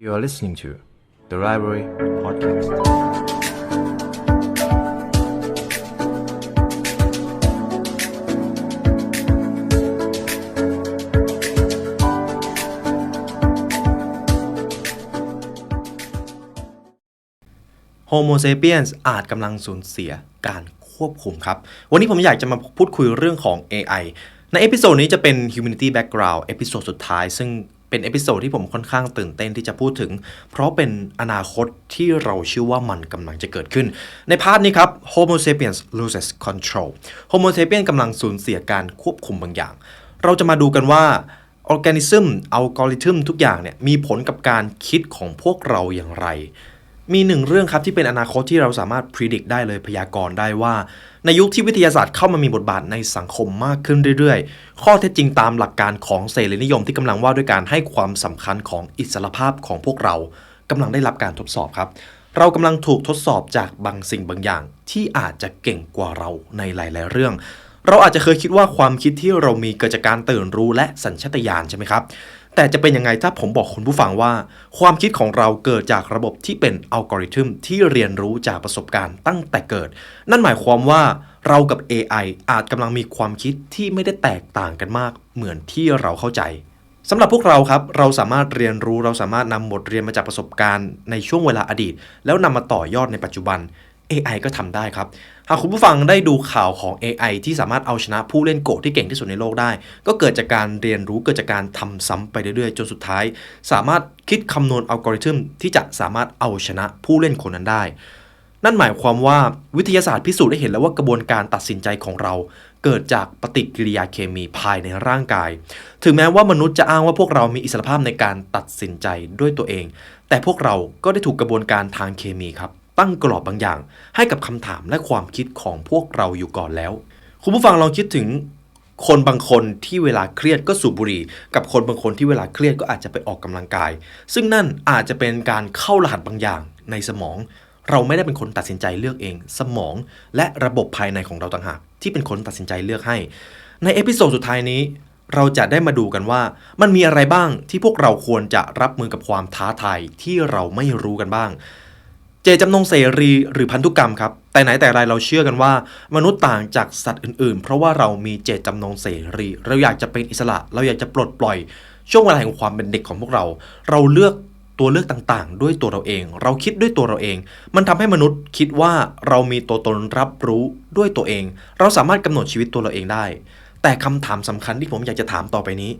You are listening to the Library Podcast. Homo sapiens อาจกำลังสูญเสียการควบคุมครับ วันนี้ผมอยากจะมาพูดคุยเรื่องของ AI ในเอพิโซดนี้จะเป็น Humanity Background เอพิโซดสุดท้ายซึ่ง เป็นเอพิโซดที่ผมค่อนข้างตื่นเต้นที่จะพูดถึง เพราะเป็นอนาคตที่เราเชื่อว่ามันกำลังจะเกิดขึ้น ในพาร์ทนี้ครับ Homo sapiens loses control Homo sapiens กำลังสูญเสียการควบคุมบางอย่าง เราจะมาดูกันว่าออร์แกนิซึมอัลกอริทึมทุกอย่างเนี่ยมีผลกับการคิดของพวกเราอย่างไร มีหนึ่งเรื่องครับที่เป็นอนาคตที่เราสามารถพิจิตรได้เลยพยากรณ์ได้ว่า ในยุคที่วิทยาศาสตร์เข้ามามีบทบาทในสังคมมากขึ้นเรื่อยๆ ข้อเท็จจริงตามหลักการของเสรีนิยมที่กำลังว่าด้วยการให้ความสำคัญของอิสรภาพของพวกเรากำลังได้รับการทดสอบครับ เรากำลังถูกทดสอบจากบางสิ่งบางอย่าง ที่อาจจะเก่งกว่าเราในหลาย ๆ เรื่อง เราอาจจะเคยคิดว่าความคิดที่เรามีเกิดจากการตื่นรู้และสัญชาตญาณใช่ไหมครับ แต่จะเป็นยังไงถ้าผมบอกคุณผู้ฟังว่า ความคิดของเราเกิดจากระบบที่เป็นอัลกอริทึมที่เรียนรู้จากประสบการณ์ตั้งแต่เกิด นั่นหมายความว่าเรากับ AI อาจกำลังมีความคิดที่ไม่ได้แตกต่างกันมาก เหมือนที่เราเข้าใจสำหรับพวกเราครับ เราสามารถเรียนรู้เราสามารถนำบทเรียนมาจากประสบการณ์ในช่วงเวลาอดีต แล้วนำมาต่อยอดในปัจจุบัน AI ก็ทำได้ครับ หากคุณผู้ฟังได้ดูข่าวของ AI ที่สามารถเอาชนะผู้เล่นโกะที่เก่งที่สุดในโลกได้ ก็เกิดจากการเรียนรู้เกิดจากการทำซ้ำไปเรื่อยๆ จนสุดท้าย สามารถคิดคำนวณอัลกอริทึมที่จะสามารถเอาชนะผู้เล่นคนนั้นได้ นั่นหมายความว่าวิทยาศาสตร์พิสูจน์ได้เห็นแล้วว่ากระบวนการตัดสินใจของเรา เกิดจากปฏิกิริยาเคมีภายในร่างกาย ถึงแม้ว่ามนุษย์จะอ้างว่าพวกเรามีอิสรภาพในการตัดสินใจด้วยตัวเอง แต่พวกเราก็ได้ถูกกระบวนการทางเคมีครับ ตั้งกรอบบางอย่าง ให้กับคำถามและความคิดของพวกเราอยู่ก่อนแล้ว คุณผู้ฟังลองคิดถึงคนบางคนที่เวลาเครียดก็สูบบุหรี่ กับคนบางคนที่เวลาเครียดก็อาจจะไปออกกำลังกาย ซึ่งนั่นอาจจะเป็นการเข้ารหัสบางอย่างในสมอง เราไม่ได้เป็นคนตัดสินใจเลือกเอง สมองและระบบภายในของเราต่างหากที่เป็นคนตัดสินใจเลือกให้ ในเอพิโซดสุดท้ายนี้ เราจะได้มาดูกันว่า มันมีอะไรบ้างที่พวกเราควรจะรับมือกับความท้าทายที่เราไม่รู้กันบ้าง เจจำนงเสรีหรือพันธุกรรมครับ แต่ไหนแต่ไรเราเชื่อกันว่า มนุษย์ต่างจากสัตว์อื่นๆ เพราะว่าเรามีเจตจำนงเสรี เราอยากจะเป็นอิสระ เราอยากจะปลดปล่อย ช่วงเวลาแห่งความเป็นเด็กของพวกเรา เราเลือกตัวเลือกต่างๆ ด้วยตัวเราเอง เราคิดด้วยตัวเราเอง มันทำให้มนุษย์คิดว่าเรามีตัวตนรับรู้ด้วยตัวเอง เราสามารถกำหนดชีวิตตัวเราเองได้ แต่คำถามสำคัญที่ผมอยากจะถามต่อไปนี้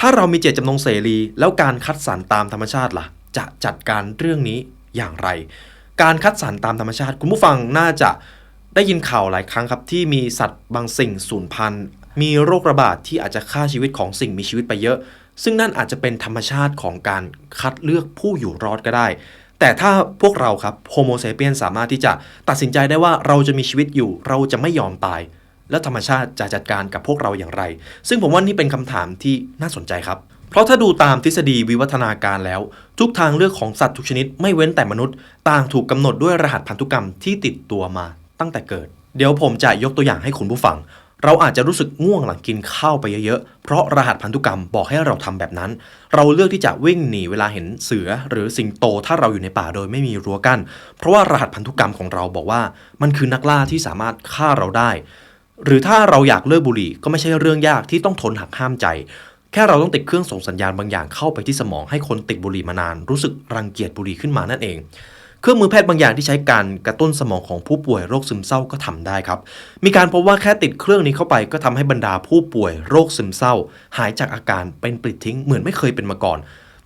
ถ้าเรามีเจตจำนงเสรี แล้วการคัดสรรตามธรรมชาติล่ะ จะจัดการเรื่องนี้อย่างไร การคัดสรรตามธรรมชาติ คุณผู้ฟังน่าจะได้ยินข่าวหลายครั้งครับ ที่มีสัตว์บางสิ่งสูญพันธุ์มีโรคระบาดที่อาจจะฆ่าชีวิตของสิ่งมีชีวิตไปเยอะ ซึ่งนั่นอาจจะเป็นธรรมชาติของการคัดเลือกผู้อยู่รอดก็ได้ แต่ถ้าพวกเราครับโฮโมเซเปียนสามารถที่จะตัดสินใจได้ว่าเราจะมีชีวิตอยู่เราจะไม่ยอมตาย แล้วธรรมชาติจะจัดการกับพวกเราอย่างไร ซึ่งผมว่านี่เป็นคำถามที่น่าสนใจครับ เพราะถ้าดูตามทฤษฎีวิวัฒนาการแล้ว ทุกทางเลือกของสัตว์ทุกชนิดไม่เว้นแต่มนุษย์ ต่างถูกกำหนดด้วยรหัสพันธุกรรมที่ติดตัวมาตั้งแต่เกิด เดี๋ยวผมจะยกตัวอย่างให้คุณผู้ฟัง เราอาจจะรู้สึกง่วงหลังกินข้าวไปเยอะๆ เพราะรหัสพันธุกรรมบอกให้เราทำแบบนั้น เราเลือกที่จะวิ่งหนีเวลาเห็นเสือหรือสิงโตถ้าเราอยู่ในป่าโดยไม่มีรั้วกั้น เพราะว่ารหัสพันธุกรรมของเราบอกว่า มันคือนักล่าที่สามารถฆ่าเราได้หรือถ้าเราอยากเลิกบุหรี่ก็ไม่ใช่เรื่องยากที่ต้องทนหักห้ามใจ แค่เราต้องติดเครื่องส่งสัญญาณบางอย่างเข้าไปที่สมองให้คนติดบุหรี่มานาน รู้สึกรังเกียจบุหรี่ขึ้นมานั่นเอง เครื่องมือแพทย์บางอย่างที่ใช้การกระตุ้นสมองของผู้ป่วยโรคซึมเศร้าก็ทำได้ครับ มีการพบว่าแค่ติดเครื่องนี้เข้าไปก็ทำให้บรรดาผู้ป่วยโรคซึมเศร้า หายจากอาการเป็นปลิดทิ้งเหมือนไม่เคยเป็นมาก่อน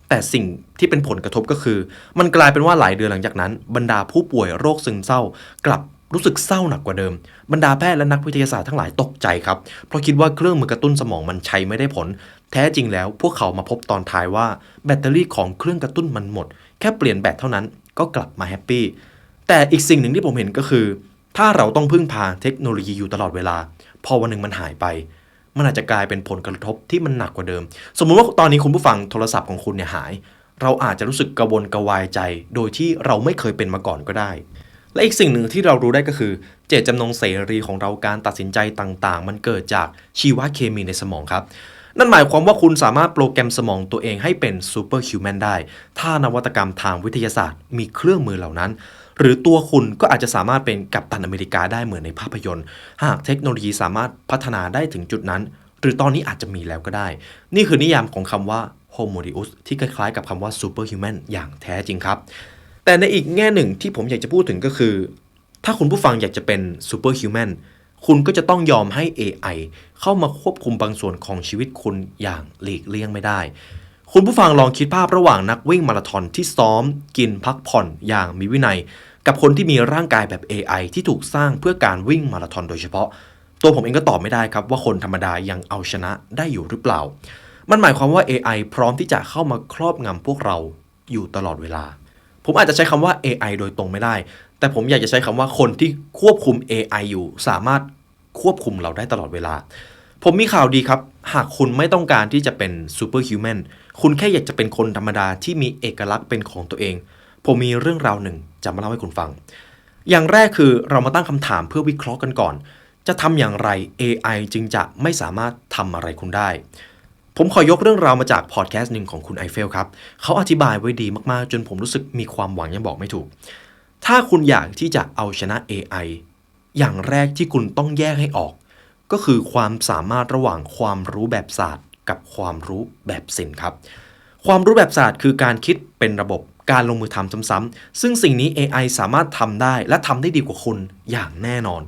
แต่สิ่งที่เป็นผลกระทบก็คือ มันกลายเป็นว่าหลายเดือนหลังจากนั้น บรรดาผู้ป่วยโรคซึมเศร้า กลับรู้สึกเศร้าหนักกว่าเดิม บรรดาแพทย์และนักวิทยาศาสตร์ทั้งหลายตกใจครับ เพราะคิดว่าเครื่องมือกระตุ้นสมองมันใช้ไม่ได้ผล แท้จริงแล้วพวกเขามาพบตอนท้ายว่าแบตเตอรี่ของเครื่องกระตุ้นมันหมด แค่เปลี่ยนแบตเท่านั้นก็กลับมาแฮปปี้แต่อีกสิ่งหนึ่งที่ผมเห็นก็คือ ถ้าเราต้องพึ่งพาเทคโนโลยีอยู่ตลอดเวลา พอวันหนึ่งมันหายไป มันอาจจะกลายเป็นผลกระทบที่มันหนักกว่าเดิม สมมุติว่าตอนนี้คุณผู้ฟังโทรศัพท์ของคุณเนี่ยหาย เราอาจจะรู้สึกกระวนกระวายใจ โดยที่เราไม่เคยเป็นมาก่อนก็ได้ และอีกสิ่งหนึ่งที่เรารู้ได้ก็คือ เจตจำนงเสรีของเราการตัดสินใจต่าง ๆ มันเกิดจากชีวเคมีในสมองครับ นั่นหมายความว่าคุณสามารถโปรแกรมสมองตัวเองให้เป็นซูเปอร์ฮิวแมนได้ ถ้านวัตกรรมทางวิทยาศาสตร์มีเครื่องมือเหล่านั้น หรือตัวคุณก็อาจจะสามารถเป็นกัปตันอเมริกาได้เหมือนในภาพยนตร์ หากเทคโนโลยีสามารถพัฒนาได้ถึงจุดนั้น หรือตอนนี้อาจจะมีแล้วก็ได้ นี่คือนิยามของคำว่า Homo Deus ที่คล้ายๆ กับคำว่า Superhuman อย่างแท้จริงครับ แต่ในอีกแง่หนึ่งที่ผมอยากจะพูดถึงก็คือ ถ้าคุณผู้ฟังอยากจะเป็น Superhuman คุณก็จะต้องยอมให้ AI เข้ามาควบคุมบางส่วนของชีวิตคุณอย่างหลีกเลี่ยงไม่ได้ คุณผู้ฟังลองคิดภาพระหว่างนักวิ่งมาราธอนที่ซ้อม กินพักผ่อนอย่างมีวินัย กับคนที่มีร่างกายแบบ AI ที่ถูกสร้างเพื่อการวิ่งมาราธอนโดยเฉพาะ ตัวผมเองก็ตอบไม่ได้ครับว่าคนธรรมดายังเอาชนะได้อยู่หรือเปล่า มันหมายความว่า AI พร้อมที่จะเข้ามาครอบงำพวกเราอยู่ตลอดเวลาผมอาจจะใช้คำว่า AI โดยตรงไม่ได้ แต่ผมอยากจะใช้คำว่าคนที่ควบคุม AI อยู่ สามารถควบคุมเราได้ตลอดเวลา ผมมีข่าวดีครับ หากคุณไม่ต้องการที่จะเป็นซูเปอร์ฮิวแมนคุณแค่อยากจะเป็นคนธรรมดาที่มีเอกลักษณ์เป็นของตัวเอง ผมมีเรื่องราวหนึ่งจะมาเล่าให้คุณฟัง อย่างแรกคือเรามาตั้งคำถามเพื่อวิเคราะห์กันก่อน จะทำอย่างไร AI จึงจะไม่สามารถทำอะไรคุณได้ผมขอยกเรื่องราวมาจากพอดแคสต์หนึ่งของคุณไอเฟลครับ เขาอธิบายไว้ดีมากๆ จนผมรู้สึกมีความหวังยังบอกไม่ถูก ถ้าคุณอยากที่จะเอาชนะ AI อย่างแรกที่คุณต้องแยกให้ออก ก็คือความสามารถระหว่างความรู้แบบศาสตร์ กับความรู้แบบศิลป์ครับ ความรู้แบบศาสตร์คือการคิดเป็นระบบการลงมือทำซ้ำๆซึ่งสิ่งนี้ AI สามารถทำได้และทำได้ดีกว่าคุณอย่างแน่นอน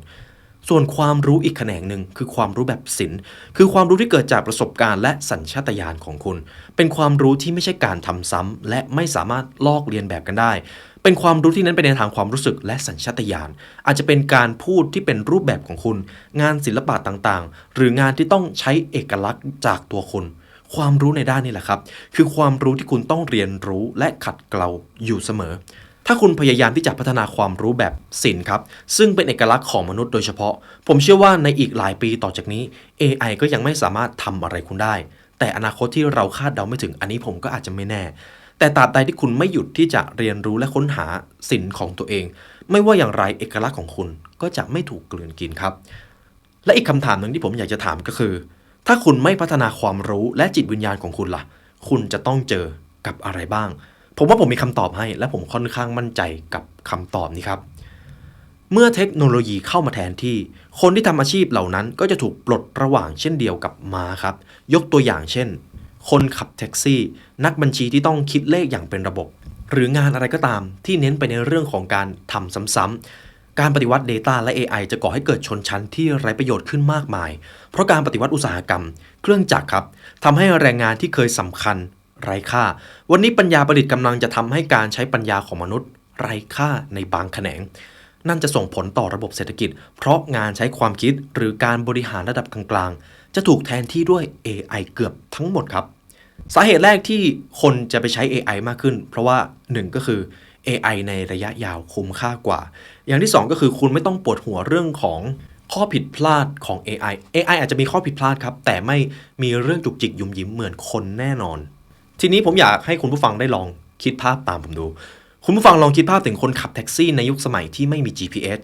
ส่วนความรู้อีกแขนงหนึ่งคือความรู้แบบศิลป์ คือความรู้ที่เกิดจากประสบการณ์และสัญชาตญาณของคุณ เป็นความรู้ที่ไม่ใช่การทำซ้ำและไม่สามารถลอกเลียนแบบกันได้ เป็นความรู้ที่เน้นไปในทางความรู้สึกและสัญชาตญาณอาจจะเป็นการพูดที่เป็นรูปแบบของคุณ งานศิลปะต่างๆ หรืองานที่ต้องใช้เอกลักษณ์จากตัวคุณ ความรู้ในด้านนี้แหละครับ คือความรู้ที่คุณต้องเรียนรู้และขัดเกลาอยู่เสมอ ถ้าคุณพยายามที่จะพัฒนาความรู้แบบศิลป์ครับ ซึ่งเป็นเอกลักษณ์ของมนุษย์โดยเฉพาะ ผมเชื่อว่าในอีกหลายปีต่อจากนี้ AI ก็ยังไม่สามารถทำอะไรคุณได้แต่อนาคตที่เราคาดเดาไม่ถึงอันนี้ผมก็อาจจะไม่แน่ แต่ตราบใดที่คุณไม่หยุดที่จะเรียนรู้และค้นหาศิลป์ของตัวเอง ไม่ว่าอย่างไรเอกลักษณ์ของคุณก็จะไม่ถูกกลืนกินครับ และอีกคำถามหนึ่งที่ผมอยากจะถามก็คือ ถ้าคุณไม่พัฒนาความรู้และจิตวิญญาณของคุณล่ะ คุณจะต้องเจอกับอะไรบ้าง ผมว่าผมมีคำตอบให้ และผมค่อนข้างมั่นใจกับคำตอบนี้ครับเมื่อเทคโนโลยีเข้ามาแทนที่ คนที่ทำอาชีพเหล่านั้นก็จะถูกปลดระหว่างเช่นเดียวกับม้าครับ ยกตัวอย่างเช่น คนขับแท็กซี่ นักบัญชีที่ต้องคิดเลขอย่างเป็นระบบ หรืองานอะไรก็ตามที่เน้นไปในเรื่องของการทำซ้ำๆ การปฏิวัติ Data และ AI จะก่อให้เกิดชนชั้นที่ไร้ประโยชน์ขึ้นมากมาย เพราะการปฏิวัติอุตสาหกรรม เครื่องจักรครับทำให้แรงงานที่เคยสำคัญ ไร้ค่า วันนี้ปัญญาประดิษฐ์กำลังจะทำให้การใช้ปัญญาของมนุษย์ ไร้ค่าในบางแขนงนั่นจะส่งผลต่อระบบเศรษฐกิจ เพราะงานใช้ความคิดหรือการบริหารระดับกลางๆ จะถูกแทนที่ด้วย AI เกือบทั้งหมดครับ สาเหตุแรกที่คนจะไปใช้ AI มากขึ้น เพราะว่า 1 ก็คือ AI ในระยะยาวคุ้มค่ากว่า อย่างที่ 2 ก็คือคุณไม่ต้องปวดหัวเรื่องของข้อผิดพลาดของ AI AI อาจจะมีข้อผิดพลาดครับ แต่ไม่มีเรื่องจุกจิกยุ่มยิ้มเหมือนคนแน่นอน ทีนี้ผมอยากให้คุณผู้ฟังได้ลองคิดภาพตามผมดู คุณผู้ฟังลองคิดภาพถึงคนขับแท็กซี่ในยุคสมัยที่ไม่มี GPS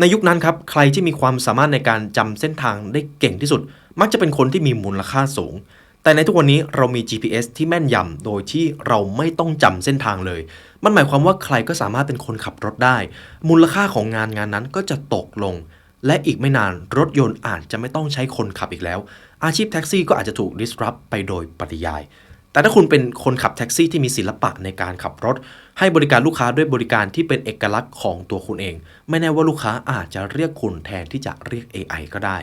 ในยุคนั้นครับใครที่มีความสามารถในการจำเส้นทางได้เก่งที่สุด มักจะเป็นคนที่มีมูลค่าสูง แต่ในทุกวันนี้เรามี GPS ที่แม่นยำโดยที่เราไม่ต้องจำเส้นทางเลย มันหมายความว่าใครก็สามารถเป็นคนขับรถได้ มูลค่าของงานงานนั้นก็จะตกลง และอีกไม่นานรถยนต์อาจจะไม่ต้องใช้คนขับอีกแล้ว อาชีพแท็กซี่ก็อาจจะถูก disrupt ไปโดยปริยาย แต่ถ้าคุณเป็นคนขับแท็กซี่ที่มีศิลปะในการขับรถ ให้บริการลูกค้าด้วยบริการที่เป็นเอกลักษณ์ของตัวคุณเอง ไม่แน่ว่าลูกค้าอาจจะเรียกคุณแทนที่จะเรียก AI ก็ได้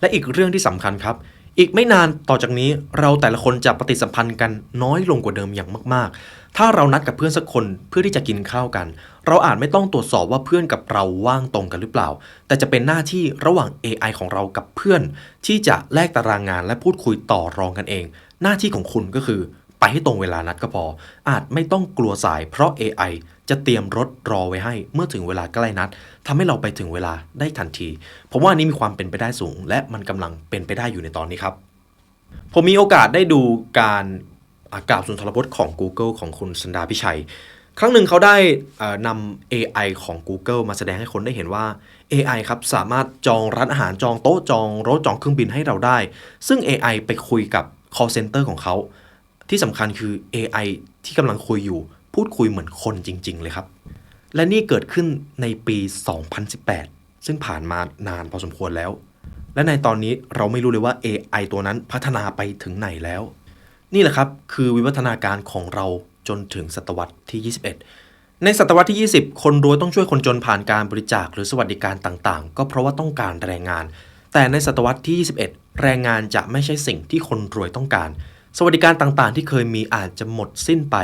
และอีกเรื่องที่สำคัญครับ อีกไม่นานต่อจากนี้เราแต่ละคนจะปฏิสัมพันธ์กันน้อยลงกว่าเดิมอย่างมาก ๆ ถ้าเรานัดกับเพื่อนสักคนเพื่อที่จะกินข้าวกัน เราอาจไม่ต้องตรวจสอบว่าเพื่อนกับเราว่างตรงกันหรือเปล่า แต่จะเป็นหน้าที่ระหว่าง AI ของเรากับเพื่อน ที่จะแลกตารางงานและพูดคุยต่อรองกันเอง หน้าที่ของคุณก็คือ ไปให้ตรงเวลานัดก็พอ อาจไม่ต้องกลัวสายเพราะ AI จะเตรียมรถรอไว้ให้เมื่อถึงเวลาใกล้นัดทำให้เราไปถึงเวลาได้ทันที ผมว่าอันนี้มีความเป็นไปได้สูง และมันกำลังเป็นไปได้อยู่ในตอนนี้ครับ ผมมีโอกาสได้ดูการอากล่าวสุนทรพจน์ของ Google ของคุณสันดาพิชัย ครั้งหนึ่งเขาได้นำ AI ของ Google มาแสดงให้คนได้เห็นว่า AI ครับสามารถจองร้านอาหารจองโต๊ะจองรถจองเครื่องบินให้เราได้ ซึ่ง AI ไปคุยกับ call center ของเขา ที่สำคัญคือ AI ที่กำลังคุยอยู่ พูดคุยเหมือนคนจริง ๆ เลยครับ และนี่เกิดขึ้นในปี 2018 ซึ่งผ่านมานานพอสมควรแล้ว และในตอนนี้เราไม่รู้เลยว่า AI ตัวนั้นพัฒนาไปถึงไหนแล้ว นี่แหละครับคือวิวัฒนาการของเราจนถึงศตวรรษที่ 21 ในศตวรรษที่ 20 คนรวยต้องช่วยคนจนผ่านการบริจาคหรือสวัสดิการต่างๆ ก็เพราะว่าต้องการแรงงาน แต่ในศตวรรษที่ 21 แรงงานจะไม่ใช่สิ่งที่คนรวยต้องการ สวัสดิการต่างๆ ที่เคยมีอาจจะหมดสิ้นไป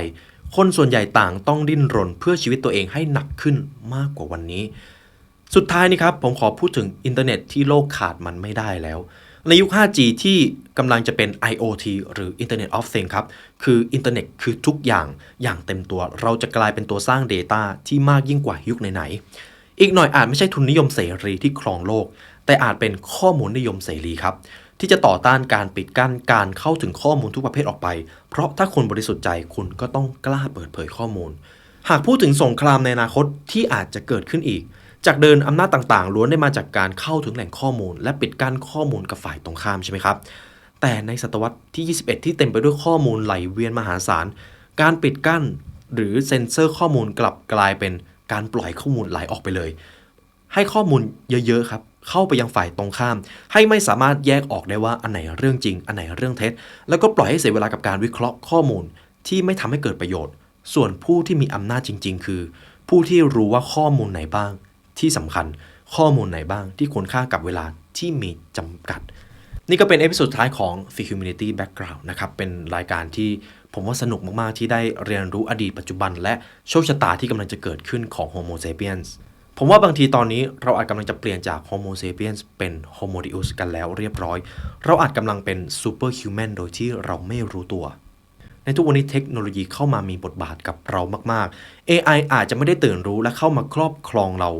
คนส่วนใหญ่ต่างต้องดิ้นรนเพื่อชีวิตตัวเองให้หนักขึ้นมากกว่าวันนี้ สุดท้ายนี่ครับผมขอพูดถึงอินเทอร์เน็ตที่โลกขาดมันไม่ได้แล้ว ในยุค 5G ที่กำลังจะเป็น IoT หรือ Internet of Things ครับ คืออินเทอร์เน็ตคือทุกอย่างอย่างเต็มตัว เราจะกลายเป็นตัวสร้าง Data ที่มากยิ่งกว่ายุคไหนๆอีกหน่อยอาจไม่ใช่ทุนนิยมเสรีที่ครองโลก แต่อาจเป็นข้อมูลนิยมเสรีครับ ที่จะต่อต้านการปิดกั้นการเข้าถึงข้อมูลทุกประเภทออกไป เพราะถ้าคุณบริสุทธิ์ใจคุณก็ต้องกล้าเปิดเผยข้อมูล หากพูดถึงสงครามในอนาคตที่อาจจะเกิดขึ้นอีก จากเดินอำนาจต่างๆล้วนได้มาจากการเข้าถึงแหล่งข้อมูล และปิดกั้นข้อมูลกับฝ่ายตรงข้ามใช่ไหมครับ แต่ในศตวรรษที่ 21 ที่เต็มไปด้วยข้อมูลไหลเวียนมหาศาล การปิดกั้น หรือเซ็นเซอร์ข้อมูลกลับกลายเป็นการปล่อยข้อมูลไหลออกไปเลย ให้ข้อมูลเยอะๆครับเข้าไปยังฝ่ายตรงข้าม ให้ไม่สามารถแยกออกได้ว่าอันไหนเรื่องจริง อันไหนเรื่องเท็จ แล้วก็ปล่อยให้เสียเวลากับการวิเคราะห์ข้อมูลที่ไม่ทำให้เกิดประโยชน์ ส่วนผู้ที่มีอำนาจจริง ๆ คือ ผู้ที่รู้ว่าข้อมูลไหนบ้าง ที่สำคัญข้อมูลไหนบ้างที่ควรค่ากับเวลาที่มีจำกัด นี่ก็เป็นเอพิโซดสุดท้ายของ The Humanity Background นะครับเป็นรายการที่ผมว่าสนุกมาก ๆ ที่ได้เรียนรู้อดีตปัจจุบัน และโชคชะตาที่กำลังจะเกิดขึ้นของ Homo sapiens ผมว่าบางทีตอนนี้เราอาจกำลังจะเปลี่ยนจาก Homo sapiens เป็น Homo deus กันแล้วเรียบร้อย เราอาจกำลังเป็น superhuman โดยที่เราไม่รู้ตัว ในทุกวันนี้เทคโนโลยีเข้ามามีบทบาทกับเรามาก ๆ AI อาจจะไม่ได้ตื่นรู้และเข้ามาครอบครองเรา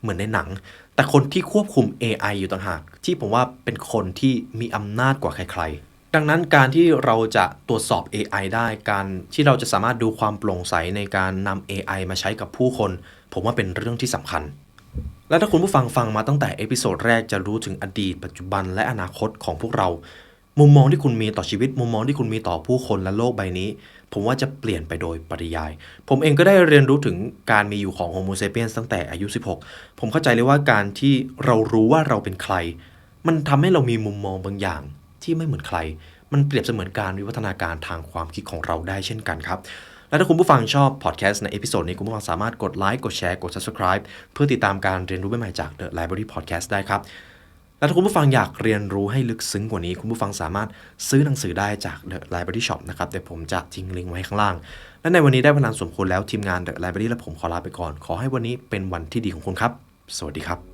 เหมือนในหนัง แต่คนที่ควบคุม AI อยู่ต่างหาก ที่ผมว่าเป็นคนที่มีอำนาจกว่าใคร ๆ ดังนั้นการที่เราจะตรวจสอบ AI ได้การที่เราจะสามารถดูความโปร่งใสในการนำ AI มาใช้กับผู้คน ผมว่าเป็นเรื่องที่สำคัญ และถ้าคุณผู้ฟังฟังมาตั้งแต่เอพิโซดแรกจะรู้ถึงอดีต ปัจจุบันและอนาคตของพวกเรา มุมมองที่คุณมีต่อชีวิต มุมมองที่คุณมีต่อผู้คนและโลกใบนี้ ผมว่าจะเปลี่ยนไปโดยปริยาย ผมเองก็ได้เรียนรู้ถึงการมีอยู่ของ Homo sapiens ตั้งแต่อายุ 16 ผมเข้าใจเลยว่าการที่เรารู้ว่าเราเป็นใคร มันทำให้เรามีมุมมองบางอย่างที่ไม่เหมือนใคร มันเปรียบเสมือนการวิวัฒนาการทางความคิดของเราได้เช่นกันครับ และถ้าคุณผู้ฟังชอบพอดแคสต์ในเอพิโซดนี้คุณผู้ฟังสามารถกดไลค์กดแชร์กด subscribe เพื่อติดตามการเรียนรู้ใหม่ๆจาก The Library Podcast ได้ครับและถ้าคุณผู้ฟังอยากเรียนรู้ให้ลึกซึ้งกว่านี้ คุณผู้ฟังสามารถซื้อหนังสือได้จาก The Library Shop นะครับเดี๋ยวผมจะทิ้งลิงก์ไว้ข้างล่าง และในวันนี้ได้เวลาสมควรแล้วทีมงาน The Library และผมขอลาไปก่อน ขอให้วันนี้เป็นวันที่ดีของคุณครับ สวัสดีครับ